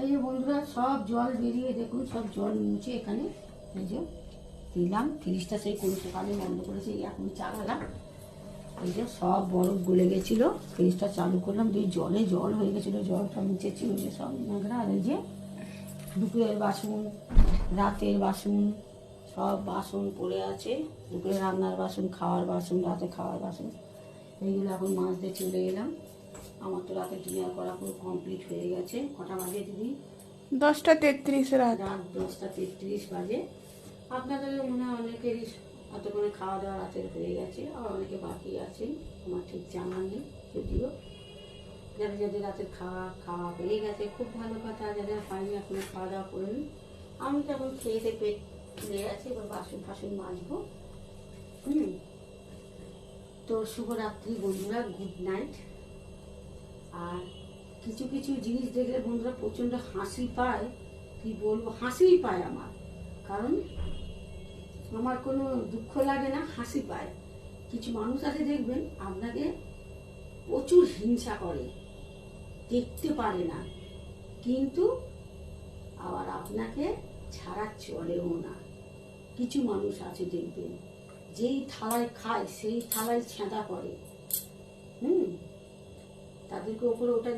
এই যে বন্ধুরা, সব জল বেরিয়ে দেখুন, সব জল মুছে এখানে। এই যে দিলাম ফ্রিজটা সেই কোন সকালে বন্ধ করেছে এখন চালালাম এই যে সব বরফ গলে গেছিল ফ্রিজটা চালু করলাম দুই জলে জল হয়ে গেছিল, জলটা মুছেছি ওই যে সব নোংরা। আর এই যে দুপুরের বাসন, রাতের বাসন, সব বাসন পড়ে আছে, দুপুরে রান্নার বাসন, খাওয়ার বাসন, রাতে খাওয়ার বাসন, এইগুলো এখন মাছ দিয়ে চলে এলাম। আমার তো রাতে ডিনার করা পুরো কমপ্লিট হয়ে গেছে। কটা বাজে দিদি? দশটা তেত্রিশ রাত। রাত দশটা তেত্রিশ বাজে। আপনাদের মনে হয় অনেকেরই এতক্ষণে খাওয়া দাওয়া রাতের হয়ে গেছে আর অনেকে বাকি আছে আমার ঠিক জানা নেই যদিও। যাদের যাদের রাতের খাওয়া খাওয়া হয়ে গেছে খুব ভালো কথা যাদের হয়নি এখনও খাওয়া দাওয়া করেনি আমি তো এখন খেয়ে খেয়েতে পেট ফুলে গেছে এবার বাসন ফাসন মাজবো। হুম। তো শুভরাত্রি বন্ধুরা গুড নাইট। কিছু কিছু জিনিস দেখলে বন্ধুরা প্রচণ্ড হাসি পায়। কি বলব? হাসিই পায় আমার। কারণ আমার কোনো দুঃখ লাগে না, হাসি পায়। কিছু মানুষ আছে দেখবেন, আপনাকে প্রচুর হিংসা করে। দেখতে পারে না। কিন্তু আবার আপনাকে ছাড়া চলেও না। কিছু মানুষ আছে দেখবেন, যেই থালায় খায়, সেই থালায় ছেঁদা করে। হুম? তাদেরকে ওপরে ওটা